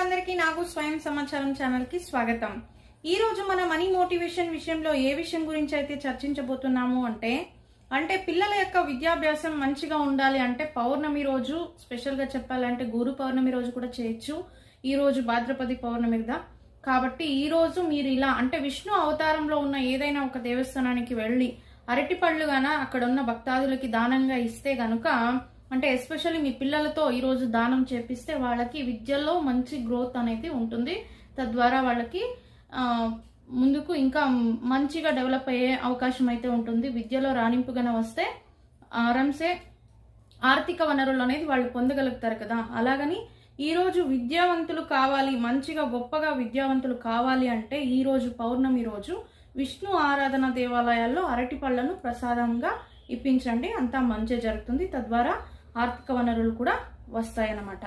అందరికీ నాకు స్వయం సమాచారం ఛానల్కి స్వాగతం. ఈ రోజు మన మనీ మోటివేషన్ విషయంలో ఏ విషయం గురించి అయితే చర్చించబోతున్నాము అంటే అంటే పిల్లల యొక్క విద్యాభ్యాసం మంచిగా ఉండాలి అంటే పౌర్ణమి రోజు స్పెషల్గా చెప్పాలంటే గురు పౌర్ణమి రోజు కూడా చేయొచ్చు. ఈ రోజు భాద్రపది పౌర్ణమి కదా. కాబట్టి ఈ రోజు మీరు ఇలా అంటే విష్ణు అవతారంలో ఉన్న ఏదైనా ఒక దేవస్థానానికి వెళ్ళి అరటిపళ్ళు గాన అక్కడ ఉన్న భక్తాదులకి దానంగా ఇస్తే గనుక అంటే ఎస్పెషల్లీ మీ పిల్లలతో ఈరోజు దానం చేపిస్తే వాళ్ళకి విద్యలో మంచి గ్రోత్ అనేది ఉంటుంది. తద్వారా వాళ్ళకి ముందుకు ఇంకా మంచిగా డెవలప్ అయ్యే అవకాశం అయితే ఉంటుంది. విద్యలో రాణింపుగాన వస్తే ఆరంసే ఆర్థిక వనరులు అనేది వాళ్ళు పొందగలుగుతారు కదా. అలాగని ఈరోజు విద్యావంతులు కావాలి మంచిగా గొప్పగా విద్యావంతులు కావాలి అంటే ఈరోజు పౌర్ణమి రోజు విష్ణు ఆరాధన దేవాలయాల్లో అరటి పళ్ళను ప్రసాదంగా ఇప్పించండి. అంతా మంచి జరుగుతుంది. తద్వారా ఆర్థిక వనరులు కూడా వస్తాయన్నమాట.